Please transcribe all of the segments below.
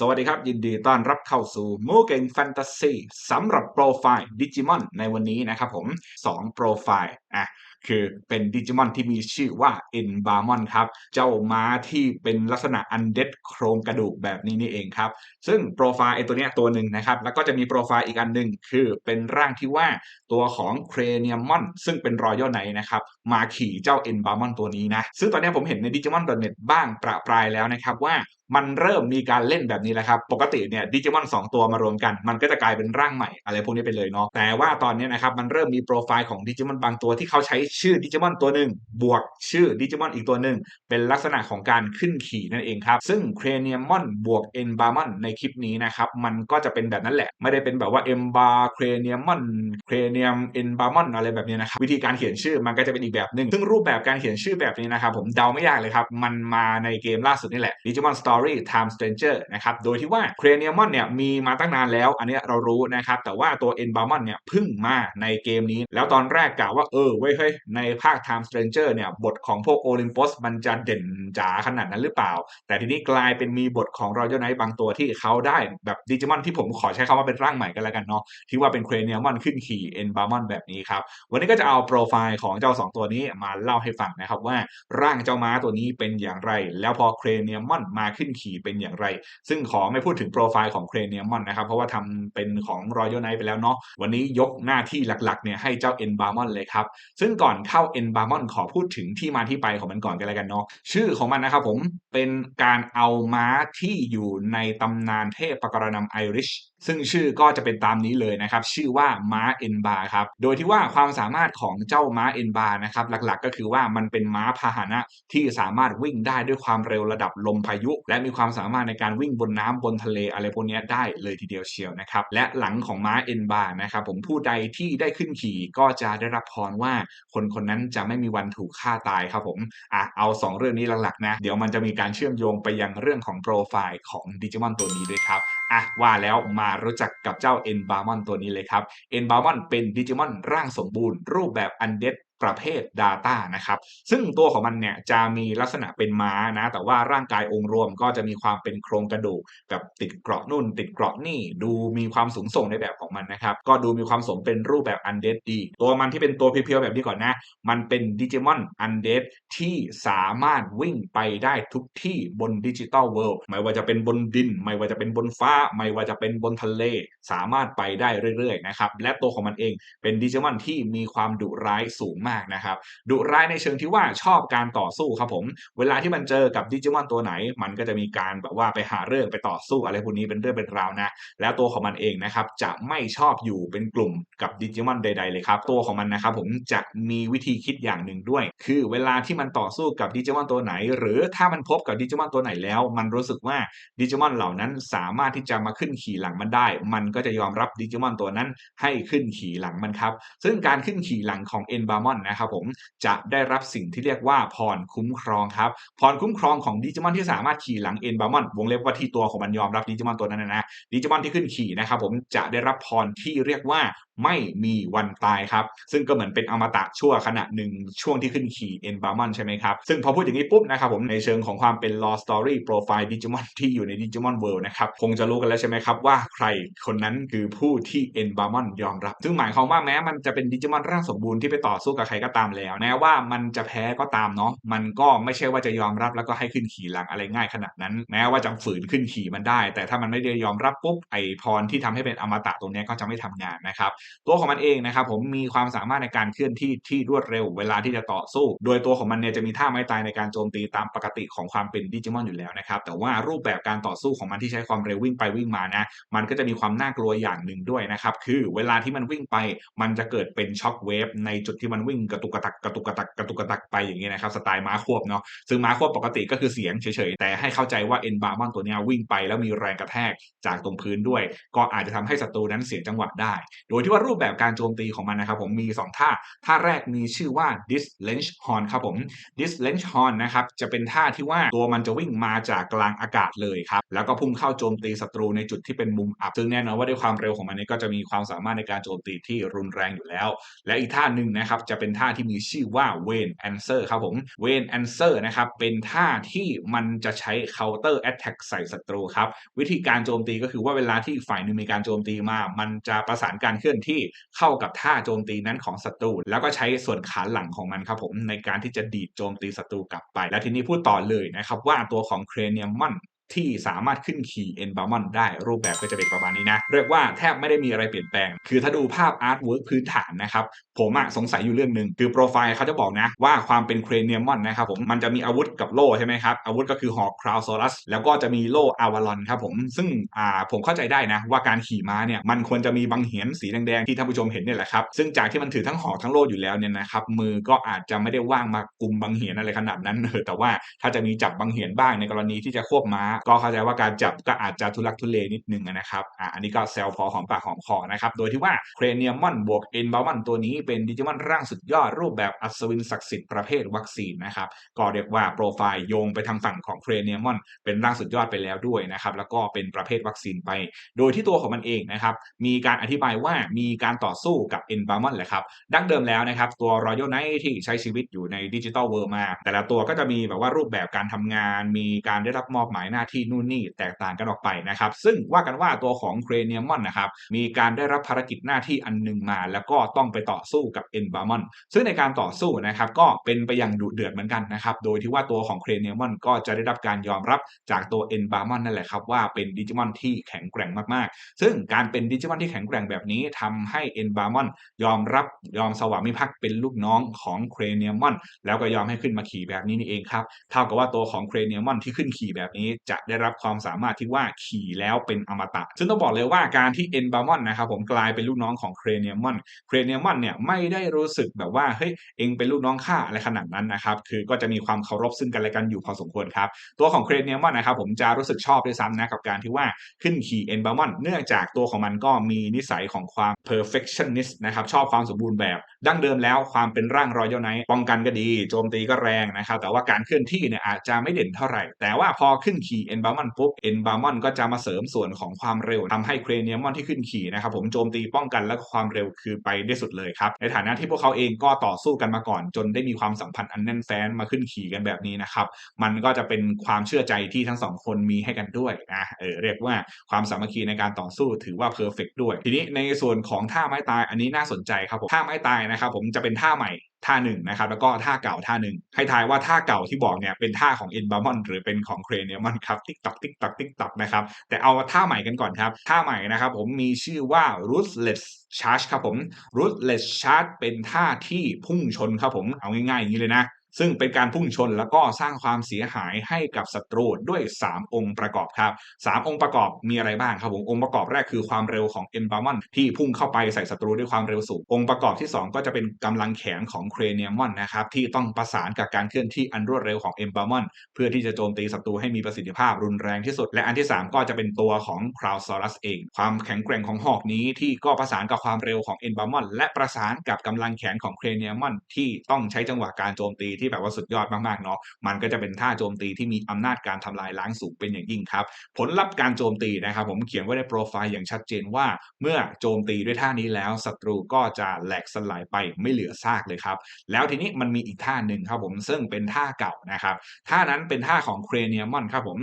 สวัสดีครับ ยินดีต้อนรับเข้าสู่มูเก่งแฟนตาซีสำหรับโปรไฟล์ดิจิมอนในวันนี้นะครับผม 2 โปรไฟล์อะคือเป็นดิจิมอนที่มีชื่อว่า e n b a r m o n ครับ เจ้าม้าที่เป็นลักษณะอันเด็ดโครงกระดูกแบบนี้นี่เองครับ ซึ่งโปรไฟล์ไอตัวเนี้ยตัวหนึ่งนะครับ แล้วก็จะมีโปรไฟล์อีกอันหนึ่งคือเป็นร่างที่ว่าตัวของเครเนียมอนซึ่งเป็นรอยัลไหนนะครับ มาขี่เจ้า e n b a r m o n ตัวนี้นะ ซึ่งตอนนี้ผมเห็นใน Digimon.net บ้างประปรายแล้วนะครับว่ามันเริ่มมีการเล่นแบบนี้แล้วครับ ปกติเนี่ยดิจิมอน2ตัวมารวมกัน มันก็จะกลายเป็นร่างใหม่อะไรพวกนี้ไปเลยเนาะ แต่ว่าตอนนี้นะครับมันเริ่มมีโปรไฟล์ของดิจิมอนบางตัวที่เขาใช้ชื่อดิจิมอนตัวหนึ่งบวกชื่อดิจิมอนอีกตัวหนึ่งเป็นลักษณะของการขึ้นขี่นั่นเองครับ ซึ่งเครเนียมอนบวกเอ็นบาร์มอนในคลิปนี้นะครับมันก็จะเป็นแบบนั้นแหละ ไม่ได้เป็นแบบว่าเอ็มบาร์เครเนียมอนเครเนียมเอ็นบาร์มอนอะไรแบบนี้นะครับวิธีการเขียนชื่อมันก็จะเป็นอีกแบบหนึ่งซึ่งรูปแบบการเขียนชื่อแบบนี้นะครับผมเดาไม่ยากเลยครับมันมาในเกมล่าสุดนี่แหละ Digimon Story Time Stranger นะครับโดยที่ว่าเครเนียมอนเนี่ยมีมาตั้งนานแล้ว อันนี้เรารู้นะครับแต่ว่าตัว e n b a r m o n เนี่ยเพิ่งมาในเกมนี้ แล้วตอนแรกกะว่าเออเว้ยเฮ้ยในภาค Time Stranger เนี่ยบทของพวกโอลิมปัสมันจะเด่นจ๋าขนาดนั้นหรือเปล่า แต่ทีนี้กลายเป็นมีบทของรอยัลไนท์บางตัวที่เขาได้แบบดิจิมอนที่ผมขอใช้คำว่าเป็นร่างใหม่กันแล้วกันเนาะที่ว่าเป็นเครเนียมอนขึ้นขี่ e n b a r m o n แบบนี้ครับ วันนี้ก็จะเอาโปรไฟล์ของเจ้า 2 ตัวนี้มาเล่าให้ฟังนะครับว่าร่างเจ้าม้าตัวนี้เป็นอย่างไร แล้วพอเครเนียมอนมาขึ้นขี่เป็นอย่างไร ซึ่งขอไม่พูดถึงโปรไฟล์ของเครเนียมอนนะครับเพราะว่าทำเป็นของรอยัลไนท์ไปแล้วเนาะวันนี้ยกหน้าที่หลักๆเนี่ยให้เจ้าเอ็นบาร์มอนเลยครับซึ่งก่อน่อนเข้าเอ็นบาร์มอนขอพูดถึงที่มาที่ไปของมันก่อนกันเลยกันเนาะชื่อของมันนะครับผมเป็นการเอาม้าที่อยู่ในตำนานเทพปกรณำไอริชซึ่งชื่อก็จะเป็นตามนี้เลยนะครับ ชื่อว่าม้าเอ็นบาครับ โดยที่ว่าความสามารถของเจ้าม้าเอ็นบานะครับ หลักๆ ก็คือว่ามันเป็นม้าพาหนะที่สามารถวิ่งได้ด้วยความเร็วระดับลมพายุ และมีความสามารถในการวิ่งบนน้ำบนทะเลอะไรพวกนี้ได้เลยทีเดียวเชียวนะครับ และหลังของม้าเอ็นบานะครับ ผมผู้ใดที่ได้ขึ้นขี่ก็จะได้รับพรว่าคนคนนั้นจะไม่มีวันถูกฆ่าตายครับผมอะเอา 2 เรื่องนี้หลักๆนะเดี๋ยวมันจะมีการเชื่อมโยงไปยังเรื่องของโปรไฟล์ของดิจิมอนตัวนี้ด้วยครับอะว่าแล้วมารู้จักกับเจ้าเอ็นบาร์มอนตัวนี้เลยครับเอ็นบาร์มอนเป็นดิจิมอนร่างสมบูรณ์ รูปแบบอันเด ประเภท Data นะครับซึ่งตัวของมันเนี่ยจะมีลักษณะเป็นม้านะแต่ว่าร่างกายองค์รวมก็จะมีความเป็นโครงกระดูกแบบติดเกราะนุ่น ติดเกราะนี่ดูมีความสูงส่งในแบบของมันนะครับก็ดูมีความสมเป็นรูปแบบอันเดดดีตัวมันที่เป็นตัวเพียวๆแบบนี้ก่อนนะ มันเป็นดิจิมอนอันเดดที่สามารถวิ่งไปได้ทุกที่บนดิจิตอลเวิลด์ไม่ว่าจะเป็นบนดิน ไม่ว่าจะเป็นบนฟ้า ไม่ว่าจะเป็นบนทะเล สามารถไปได้เรื่อยๆนะครับและตัวของมันเองเป็นดิจิมอนที่มีความดุร้ายสูงมากนะครับดุร้ายในเชิงที่ว่าชอบการต่อสู้ครับผม เวลาที่มันเจอกับดิจิมอนตัวไหน มันก็จะมีการแบบว่าไปหาเรื่องไปต่อสู้อะไรพวกนี้เป็นเรื่องเป็นราวนะ แล้วตัวของมันเองนะครับจะไม่ชอบอยู่เป็นกลุ่มกับดิจิมอนใด ๆ เลยครับ ตัวของมันนะครับผมจะมีวิธีคิดอย่างหนึ่งด้วย คือเวลาที่มันต่อสู้กับดิจิมอนตัวไหน หรือถ้ามันพบกับดิจิมอนตัวไหนแล้ว มันรู้สึกว่าดิจิมอนเหล่านั้นสามารถที่จะมาขึ้นขี่หลังมันได้ มันก็จะยอมรับดิจิมอนตัวนั้นให้ขึ้นขี่หลังมันครับ ซึ่งการขึ้นขี่หลังของเอ็นบาร์มอนนะครับผมจะได้รับสิ่งที่เรียกว่าพรคุ้มครองครับพรคุ้มครองของดิจิมอนที่สามารถขี่หลังเอ็นบาร์มอนวงเล็บว่าที่ตัวของมันยอมรับดิจิมอนตัวนั้นนะดิจิมอนที่ขึ้นขี่นะครับผมจะได้รับพรที่เรียกว่า ไม่มีวันตายครับ ซึ่งก็เหมือนเป็นอมตะชั่วขณะหนึ่งช่วงที่ขึ้นขี่เอ็นบาร์มอนใช่ไหมครับ ซึ่งพอพูดอย่างนี้ปุ๊บนะครับผมในเชิงของความเป็น law story profile ดิจิมอนที่อยู่ในดิจิมอนเวิลด์นะครับ คงจะรู้กันแล้วใช่ไหมครับว่าใครคนนั้นคือผู้ที่เอ็นบาร์มอนยอมรับ ซึ่งหมายความว่าแม้มันจะเป็นดิจิมอนร่างสมบูรณ์ที่ไปต่อสู้กับใครก็ตามแล้วแม้ว่ามันจะแพ้ก็ตามเนาะมันก็ไม่ใช่ว่าจะยอมรับแล้วก็ให้ขึ้นขี่หลังอะไรง่ายขนาดนั้น แม้ว่าจะฝืนขึ้นขี่มันได้ แต่ถ้ามันไม่ได้ยอมรับปุ๊บไอพรที่ทำให้เป็นอมตะตรงนี้ก็จะไม่ทำงานนะครับตัวของมันเองนะครับผมมีความสามารถในการเคลื่อนที่ที่รวดเร็วเวลาที่จะต่อสู้ โดยตัวของมันเนี่ยจะมีท่าไม้ตายในการโจมตีตามปกติของความเป็นดิจิมอนอยู่แล้วนะครับแต่ว่ารูปแบบการต่อสู้ของมันที่ใช้ความเร็ววิ่งไปวิ่งมานะมันก็จะมีความน่ากลัวอย่างหนึ่งด้วยนะครับคือเวลาที่มันวิ่งไป มันจะเกิดเป็นช็อคเวฟในจุดที่มันวิ่งกระตุกกระตักกระตุกกระตักกระตุกกระตักไปอย่างนี้นะครับสไตล์ม้าควบเนาะซึ่งม้าควบปกติก็คือเสียงเฉยๆแต่ให้เข้าใจว่าเอ็นบาร์มอนตัวนี้วิ่งไปแล้วมีแรงกระแทกจากตรงพื้นด้วย ก็อาจจะทำให้ศัตรูนั้นเสียจังหวะได้ โดยที่ว่ารูปแบบการโจมตีของมันนะครับผมมี 2 ท่า ท่าแรกมีชื่อว่า dis lenge horn ครับผม dis lenge horn นะครับจะเป็นท่าที่ว่าตัวมันจะวิ่งมาจากกลางอากาศเลยครับ แล้วก็พุ่งเข้าโจมตีศัตรูในจุดที่เป็นมุมอับ ซึ่งแน่นอนว่าด้วยความเร็วของมันนี่ก็จะมีความสามารถในการโจมตีที่รุนแรงอยู่แล้ว และอีกท่าหนึ่งนะครับจะเป็นท่าที่มีชื่อว่า Wayne Answer ครับผม Wayne Answer นะครับเป็นท่าที่มันจะใช้ counter attack ใส่ศัตรูครับ วิธีการโจมตีก็คือว่าเวลาที่ฝ่ายหนึ่งมีการโจมตีมา มันจะประสานการเคลื่อนที่เข้ากับท่าโจมตีนั้นของศัตรู แล้วก็ใช้ส่วนขาหลังของมันครับผมในการที่จะดีดโจมตีศัตรูกลับไป และทีนี้พูดต่อเลยนะครับว่าตัวของเครเนียมอน ที่สามารถขึ้นขี่เอ็นบามอนได้รูปแบบก็จะเป็นประมาณนี้นะ เรียกว่าแทบไม่ได้มีอะไรเปลี่ยนแปลง คือถ้าดูภาพอาร์ตเวิร์กพื้นฐานนะครับ ผมอะสงสัยอยู่เรื่องหนึ่งคือโปรไฟล์เขาจะบอกนะ ว่าความเป็นเครเนียมอนนะครับผมมันจะมีอาวุธกับโล่ใช่ไหมครับ อาวุธก็คือหอกคราวโซลัสแล้วก็จะมีโล่อาวาลอนครับผม ซึ่งอ่าผมเข้าใจได้นะ ว่าการขี่ม้าเนี่ยมันควรจะมีบังเหียนสีแดงๆที่ท่านผู้ชมเห็นเนี่ยแหละครับซึ่งจากที่มันถือทั้งหอกทั้งโล่อยู่แล้วเนี่ยนะครับมือก็อาจจะไม่ได้ว่างมากุมบังเหียนอะไรขนาดนั้นเออแต่ว่าถ้าจะมีจับบังเหียนบ้างในกรณีที่จะควบม้าก็เข้าใจว่าการจับก็อาจจะทุลักทุเลนิดนึงนะครับอ่าอันนี้ก็แซลพอหอมปากหอมคอนะครับโดยที่ว่าเครเนียมอนบวกเอ็นบามันตัวนี้เป็นดิจิมอนร่างสุดยอดรูปแบบอัศวินศักดิ์สิทธิ์ประเภทวัคซีนนะครับก็เรียกว่าโปรไฟล์โยงไปทางฝั่งของเครเนียมอนเป็นร่างสุดยอดไปแล้วด้วยนะครับแล้วก็เป็นประเภทวัคซีนไป โดยที่ตัวของมันเองนะครับมีการอธิบายว่ามีการต่อสู้กับเอ็นบามอนแหละครับดั้งเดิมแล้วนะครับตัวรอยัลไนท์ที่ใช้ชีวิตอยู่ในดิจิตอลเวิร์มา แต่ละตัวก็จะมีแบบว่ารูปแบบการทำงาน มีการได้รับมอบหมายหน้าที่นู่นนี่แตกต่างกันออกไปนะครับ ซึ่งว่ากันว่าตัวของเครเนียมอนนะครับมีการได้รับภารกิจหน้าที่อันหนึ่งมา แล้วก็ต้องไปต่อสู้กับเอนบามอนซึ่งในการต่อสู้นะครับก็เป็นไปอย่างดุเดือดเหมือนกันนะครับโดยที่ว่าตัวของเครเนียมอนก็จะได้รับการยอมรับจากตัวเอนบามอนนั่นแหละครับว่าเป็นดิจิมอนที่แข็งแกร่งมากๆ ซึ่งการเป็นดิจิมอนที่แข็งแกร่งแบบนี้ทำให้เอนบามอนยอมรับยอมสวามิภักดิ์เป็นลูกน้องของเครเนียมอนแล้วก็ยอมให้ขึ้นมาขี่แบบนี้นี่เองครับเท่ากับว่าตัวของเครเนียมอนที่ขึ้นขี่แบบนี้จะได้รับความสามารถที่ว่าขี่แล้วเป็นอมตะ ซึ่งต้องบอกเลยว่าการที่เอนบามอนนะครับผมกลายเป็นลูกน้องของเครเนียมอนเครเนียมอนเนี่ยไม่ได้รู้สึกแบบว่าเฮ้ยเองเป็นลูกน้องข้าอะไรขนาดนั้นนะครับคือก็จะมีความเคารพซึ่งกันและกันอยู่พอสมควรครับตัวของเครเนียมอนนะครับผมจะรู้สึกชอบด้วยซ้ำนะกับการที่ว่าขึ้นขี่เอนบามอนเนื่องจากตัวของมันก็มีนิสัยของความ perfectionist นะครับชอบความสมบูรณ์แบบ ดั้งเดิมแล้วความเป็นร่างรอยัลไนป้องกันก็ดี โจมตีก็แรงนะครับแต่ว่าการเคลื่อนที่เนี่ยอาจจะไม่เด่นเท่าไหร่ แต่ว่าพอขึ้นขี่เอ็นบามอนปุ๊บเอ็นบามอนก็จะมาเสริมส่วนของความเร็วทำให้เครเนียมอนที่ขึ้นขี่นะครับผมโจมตีป้องกันและความเร็วคือไปได้สุดเลยครับ ในฐานะที่พวกเขาเองก็ต่อสู้กันมาก่อน จนได้มีความสัมพันธ์อันแน่นแฟ้นมาขึ้นขี่กันแบบนี้นะครับมันก็จะเป็นความเชื่อใจที่ทั้งสองคนมีให้กันด้วยนะเออเรียกว่าความสามัคคีในการต่อสู้ถือว่าเพอร์เฟกด้วย ทีนี้ในส่วนของท่าไม้ตายอันนี้น่าสนใจครับผมท่าไม้ตายนะครับผมจะเป็นท่าใหม่ ท่าหนึ่งนะครับ แล้วก็ท่าเก่าท่าหนึ่งให้ทายว่าท่าเก่าที่บอกเนี่ยเป็นท่าของเอ็นบามอนหรือเป็นของเครเนียมอนครับติ๊กตักติ๊กตักติ๊กตักนะครับแต่เอาท่าใหม่กันก่อนครับ ท่าใหม่นะครับผมมีชื่อว่า ruthless charge ครับผม ruthless charge เป็นท่าที่พุ่งชนครับผมเอาง่ายๆอย่างนี้เลยนะ ซึ่งเป็นการพุ่งชนแล้วก็สร้างความเสียหายให้กับศัตรูด้วย 3 องค์ประกอบครับ 3 องค์ประกอบมีอะไรบ้างครับผมองค์ประกอบแรกคือความเร็วของ e n b a m o n ที่พุ่งเข้าไปใส่ศัตรูด้วยความเร็วสูง องค์ประกอบที่ 2 ก็จะเป็นกำลังแขนของเครเนียมอนนะครับที่ต้องประสานกับการเคลื่อนที่อันรวดเร็วของ e n b a m o n เพื่อที่จะโจมตีศัตรูให้มีประสิทธิภาพรุนแรงที่สุด และอันที่ 3 ก็จะเป็นตัวของ c r o w s a u r u s เอง ความแข็งแกร่งของหอกนี้ที่ก็ประสานกับความเร็วของ e n b a m o n และประสานกับกำลังแขนของเครเนียมอนที่ต้องใช้จังหวะการโจมตีที่แบบว่าสุดยอดมากๆเนาะมันก็จะเป็นท่าโจมตีที่มีอำนาจการทำลายล้างสูงเป็นอย่างยิ่งครับ ผลลัพธ์การโจมตีนะครับ ผมเขียนไว้ในโปรไฟล์อย่างชัดเจนว่า เมื่อโจมตีด้วยท่านี้แล้วศัตรูก็จะแหลกสลายไปไม่เหลือซากเลยครับ แล้วทีนี้มันมีอีกท่าหนึ่งครับผมซึ่งเป็นท่าเก่านะครับท่านั้นเป็นท่าของเครเนียมอนครับผม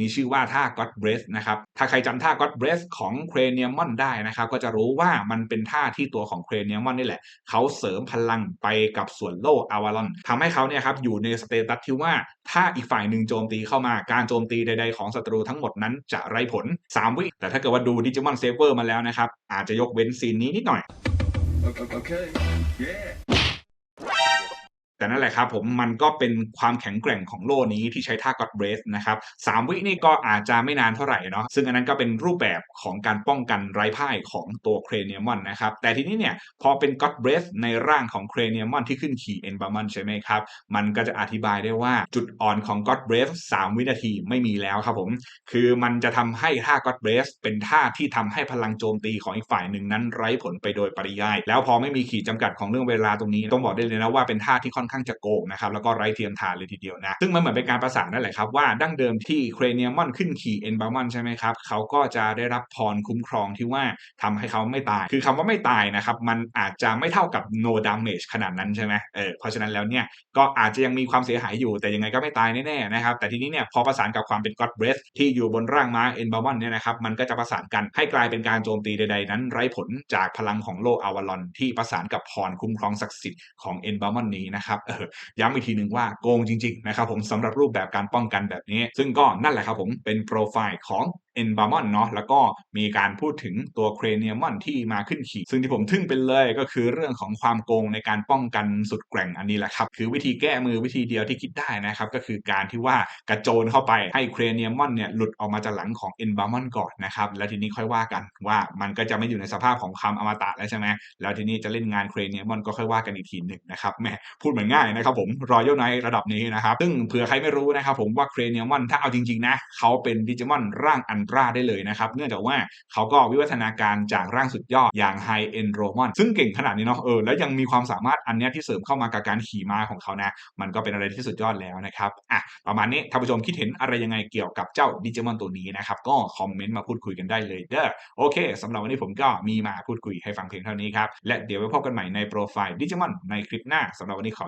มีชื่อว่าท่า God Breath นะครับ ถ้าใครจำท่า God Breath ของเครเนียมอนได้นะครับ ก็จะรู้ว่ามันเป็นท่าที่ตัวของเครเนียมอนนี่แหละ เขาเสริมพลังไปกับส่วนโล่อาวาลอนทำให้เขาเนี่ยครับอยู่ในสเตตัสที่ว่าถ้าอีกฝ่ายหนึ่งโจมตีเข้ามาการโจมตีใดๆของศัตรูทั้งหมดนั้นจะไร้ผล 3 วิ แต่ถ้าเกิดว่าดูดิจิมอนเซเวอร์มาแล้วนะครับ อาจจะยกเว้นซีนนี้นิดหน่อย okay. Yeah. แต่นั่นแหละครับผมมันก็เป็นความแข็งแกร่งของโล่นี้ที่ใช้ท่า God Breath นะครับสามวินี่ก็อาจจะไม่นานเท่าไหร่เนาะซึ่งอันนั้นก็เป็นรูปแบบของการป้องกันไร้พ่ายของตัวเครเนียมอนนะครับแต่ทีนี้เนี่ยพอเป็น God Breath ในร่างของเครเนียมอนที่ขึ้นขี่ e n b a r m o n ใช่ไหมครับ มันก็จะอธิบายได้ว่าจุดอ่อนของ God Breath 3วินาทีไม่มีแล้วครับผมคือมันจะทำให้ท่า God Breath เป็นท่าที่ทำให้พลังโจมตีของอีกฝ่ายหนึ่งนั้นไร้ผลไปโดยปริยาย แล้วพอไม่มีขีดจำกัดของเรื่องเวลาตรงนี้ต้องบอกได้เลยนะว่าเป็นท่าที่ค่อนข้างจะโกงนะครับแล้วก็ไร้เทียมทานเลยทีเดียวนะ ซึ่งมันเหมือนเป็นการประสานนั่นแหละครับว่าดั้งเดิมที่เครเนียมอนขึ้นขี่เอ็นบามอนใช่ไหมครับเขาก็จะได้รับพรคุ้มครองที่ว่าทำให้เขาไม่ตาย คือคำว่าไม่ตายนะครับมันอาจจะไม่เท่ากับ no damage ขนาดนั้นใช่ไหมเออเพราะฉะนั้นแล้วเนี่ยก็อาจจะยังมีความเสียหายอยู่แต่ยังไงก็ไม่ตายแน่ๆนะครับแต่ทีนี้เนี่ยพอประสานกับความเป็น God Breath ที่อยู่บนร่างม้าเอ็นบามอนเนี่ยนะครับมันก็จะประสานกันให้กลายเป็นการโจมตีใดๆนั้น ไร้ผลจากพลังของโลอาวาลอนที่ประสานกับพรคุ้มครองศักดิ์สิทธิ์ของเอ็นบามอนนี้นะครับเออย้ำอีกทีหนึ่งว่าโกงจริงๆนะครับผมสำหรับรูปแบบการป้องกันแบบนี้ ซึ่งก็นั่นแหละครับผมเป็นโปรไฟล์ของเอ็นบามอนเนาะแล้วก็มีการพูดถึงตัวเครเนียมอนที่มาขึ้นขี่ ซึ่งที่ผมทึ่งเป็นเลยก็คือเรื่องของความโกงในการป้องกันสุดแกร่งอันนี้แหละครับ คือวิธีแก้มือวิธีเดียวที่คิดได้นะครับ ก็คือการที่ว่ากระโจนเข้าไปให้เครเนียมอนเนี่ยหลุดออกมาจากหลังของเอ็นบามอนก่อนนะครับ แล้วทีนี้ค่อยว่ากันว่ามันก็จะไม่อยู่ในสภาพของคำอมตะแล้วใช่ไหมแล้วทีนี้จะเล่นงานเครเนียมอนก็ค่อยว่ากันอีกทีหนึ่งนะครับแหมพูดเหมือนง่ายนะครับผมรอยัลไนระดับนี้นะครับ ซึ่งเผื่อใครไม่รู้นะครับผมว่าเครเนียมอนถ้าเอาจริงๆนะเขาเป็นดิจิมอนร่างอันตราได้เลยนะครับ เนื่องจากว่าเขาก็วิวัฒนาการจากร่างสุดยอดอย่างไฮเอนโรมอนซึ่งเก่งขนาดนี้เนาะเออแล้วยังมีความสามารถอันนี้ที่เสริมเข้ามากับการขี่ม้าของเขานะ มันก็เป็นอะไรที่สุดยอดแล้วนะครับอะประมาณนี้ท่านผู้ชมคิดเห็นอะไรยังไงเกี่ยวกับเจ้าดิจิมอนตัวนี้นะครับก็คอมเมนต์มาพูดคุยกันได้เลยเด้อโอเคสำหรับวันนี้ผมก็มีมาพูดคุยให้ฟังเพียงเท่านี้ครับและเดี๋ยวไว้พบกันใหม่ในโปรไฟล์ดิจิมอนในคลิปหน้าสำหรับวันนี้ขอ